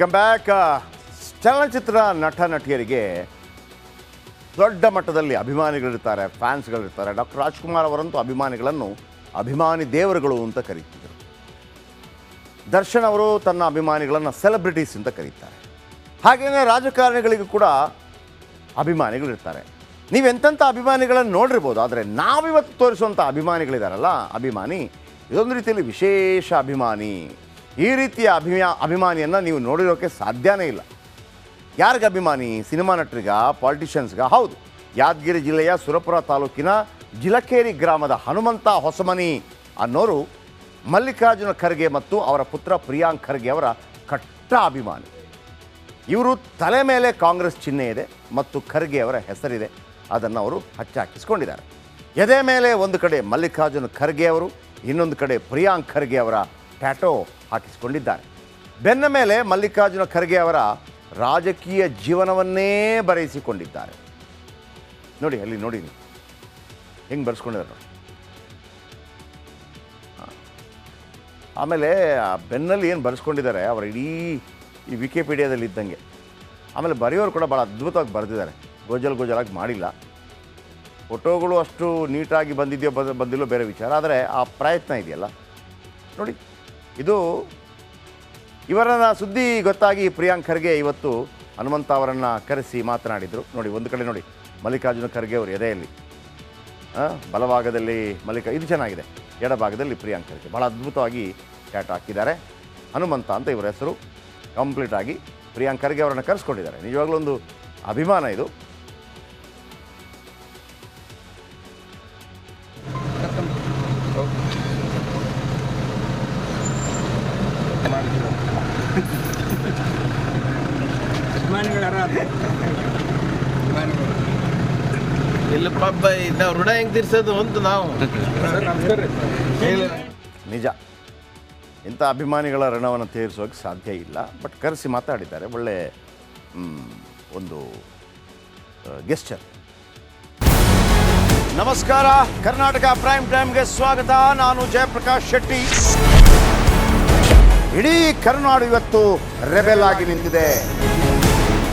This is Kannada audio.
ವೆಲ್ಕಮ್ ಬ್ಯಾಕ್ ಚಲನಚಿತ್ರ ನಟ ನಟಿಯರಿಗೆ ದೊಡ್ಡ ಮಟ್ಟದಲ್ಲಿ ಅಭಿಮಾನಿಗಳಿರ್ತಾರೆ, ಫ್ಯಾನ್ಸ್ಗಳಿರ್ತಾರೆ. ಡಾಕ್ಟರ್ ರಾಜ್ಕುಮಾರ್ ಅವರಂತೂ ಅಭಿಮಾನಿಗಳನ್ನು ಅಭಿಮಾನಿ ದೇವರುಗಳು ಅಂತ ಕರೀತಿದ್ದರು ದರ್ಶನ್ ಅವರು ತನ್ನ ಅಭಿಮಾನಿಗಳನ್ನು ಸೆಲೆಬ್ರಿಟೀಸ್ ಅಂತ ಕರೀತಾರೆ. ಹಾಗೆಯೇ ರಾಜಕಾರಣಿಗಳಿಗೂ ಕೂಡ ಅಭಿಮಾನಿಗಳಿರ್ತಾರೆ. ನೀವು ಎಂತೆಂಥ ಅಭಿಮಾನಿಗಳನ್ನು ನೋಡಿರ್ಬೋದು, ಆದರೆ ನಾವಿವತ್ತು ತೋರಿಸುವಂಥ ಅಭಿಮಾನಿಗಳಿದಾರಲ್ಲ, ಅಭಿಮಾನಿ, ಇದೊಂದು ರೀತಿಯಲ್ಲಿ ವಿಶೇಷ ಅಭಿಮಾನಿ. ಈ ರೀತಿಯ ಅಭಿಮಾ, ಅಭಿಮಾನಿಯನ್ನು ನೀವು ನೋಡಿರೋಕ್ಕೆ ಸಾಧ್ಯನೇ ಇಲ್ಲ. ಯಾರಿಗೆ ಅಭಿಮಾನಿ? ಸಿನಿಮಾ ನಟರಿಗ? ಪಾಲಿಟಿಷಿಯನ್ಸ್ಗ? ಹೌದು. ಯಾದಗಿರಿ ಜಿಲ್ಲೆಯ ಸುರಪುರ ತಾಲೂಕಿನ ಜಿಲಕೇರಿ ಗ್ರಾಮದ ಹನುಮಂತ ಹೊಸಮನಿ ಅನ್ನೋರು ಮಲ್ಲಿಕಾರ್ಜುನ ಖರ್ಗೆ ಮತ್ತು ಅವರ ಪುತ್ರ ಪ್ರಿಯಾಂಕ್ ಖರ್ಗೆ ಅವರ ಕಟ್ಟ ಅಭಿಮಾನಿ. ಇವರು ತಲೆ ಮೇಲೆ ಕಾಂಗ್ರೆಸ್ ಚಿಹ್ನೆ ಇದೆ ಮತ್ತು ಖರ್ಗೆ ಅವರ ಹೆಸರಿದೆ. ಅದನ್ನು ಅವರು ಹಚ್ಚಾಕಿಸ್ಕೊಂಡಿದ್ದಾರೆ. ಎದೆ ಮೇಲೆ ಒಂದು ಕಡೆ ಮಲ್ಲಿಕಾರ್ಜುನ ಖರ್ಗೆ ಅವರು, ಇನ್ನೊಂದು ಕಡೆ ಪ್ರಿಯಾಂಕ್ ಖರ್ಗೆ ಅವರ ಟ್ಯಾಟೋ ಹಾಕಿಸಿಕೊಂಡಿದ್ದಾರೆ. ಬೆನ್ನ ಮೇಲೆ ಮಲ್ಲಿಕಾರ್ಜುನ ಖರ್ಗೆ ಅವರ ರಾಜಕೀಯ ಜೀವನವನ್ನೇ ಬರೆಯಿಸಿಕೊಂಡಿದ್ದಾರೆ ನೋಡಿ, ಅಲ್ಲಿ ನೋಡಿ ನೀವು. ಹೆಂಗೆ ಬರೆಸ್ಕೊಂಡಿದ್ದಾರೆ ನೋಡಿ. ಆಮೇಲೆ ಆ ಬೆನ್ನಲ್ಲಿ ಏನು ಬರೆಸ್ಕೊಂಡಿದ್ದಾರೆ, ಅವರ ಇಡೀ ಈ ವಿಕಿಪೀಡಿಯಾದಲ್ಲಿ ಇದ್ದಂಗೆ. ಆಮೇಲೆ ಬರೆಯೋರು ಕೂಡ ಭಾಳ ಅದ್ಭುತವಾಗಿ ಬರೆದಿದ್ದಾರೆ. ಗೋಜಲ್ ಗೋಜಲಾಗಿ ಮಾಡಿಲ್ಲ. ಫೋಟೋಗಳು ಅಷ್ಟು ನೀಟಾಗಿ ಬಂದಿದೆಯೋ ಬಂದ ಬಂದಿಲ್ಲೋ ಬೇರೆ ವಿಚಾರ. ಆದರೆ ಆ ಪ್ರಯತ್ನ ಇದೆಯಲ್ಲ. ನೋಡಿ ಇದು ಇವರನ್ನ ಸುದ್ದಿ ಗೊತ್ತಾಗಿ ಪ್ರಿಯಾಂಕ್ ಖರ್ಗೆ ಇವತ್ತು ಹನುಮಂತ ಅವರನ್ನು ಕರೆಸಿ ಮಾತನಾಡಿದರು. ನೋಡಿ, ಒಂದು ಕಡೆ ನೋಡಿ, ಮಲ್ಲಿಕಾರ್ಜುನ ಖರ್ಗೆ ಅವರು ಎದೆಯಲ್ಲಿ. ಬಲಭಾಗದಲ್ಲಿ ಮಲ್ಲಿಕ, ಇದು ಚೆನ್ನಾಗಿದೆ. ಎಡಭಾಗದಲ್ಲಿ ಪ್ರಿಯಾಂಕ್ ಖರ್ಗೆ. ಭಾಳ ಅದ್ಭುತವಾಗಿ ಕ್ಯಾಟ್ ಹಾಕಿದ್ದಾರೆ. ಹನುಮಂತ ಅಂತ ಇವರ ಹೆಸರು. ಕಂಪ್ಲೀಟಾಗಿ ಪ್ರಿಯಾಂಕ್ ಖರ್ಗೆ ಅವರನ್ನು ಕರೆಸ್ಕೊಂಡಿದ್ದಾರೆ. ನಿಜವಾಗ್ಲೂ ಒಂದು ಅಭಿಮಾನ ಇದು. ಅಭಿಮಾನಿಗಳು ಯಾರು ಅಭಿಮಾನಿಗಳು. ಇಲ್ಲ ಪಾಪ ನಾವು ಋಣ ಹೆಂಗ್ ತೀರ್ಸೋದು ಅಂತ ನಾವು. ಸರ್ ನಮಸ್ಕಾರ ರೀ ನಿಜ. ಇಂಥ ಅಭಿಮಾನಿಗಳ ಋಣವನ್ನು ತೀರಿಸೋಕೆ ಸಾಧ್ಯ ಇಲ್ಲ ಬಟ್ ಕರೆಸಿ ಮಾತಾಡಿದ್ದಾರೆ. ಒಳ್ಳೆ ಒಂದು ಗೆಸ್ಟರ್ ನಮಸ್ಕಾರ. ಕರ್ನಾಟಕ ಪ್ರೈಮ್ ಟೈಮ್ಗೆ ಸ್ವಾಗತ. ನಾನು ಜಯಪ್ರಕಾಶ್ ಶೆಟ್ಟಿ. ಇಡೀ ಕರ್ನಾಡು ಇವತ್ತು ರೆಬೆಲ್ ಆಗಿ ನಿಂತಿದೆ.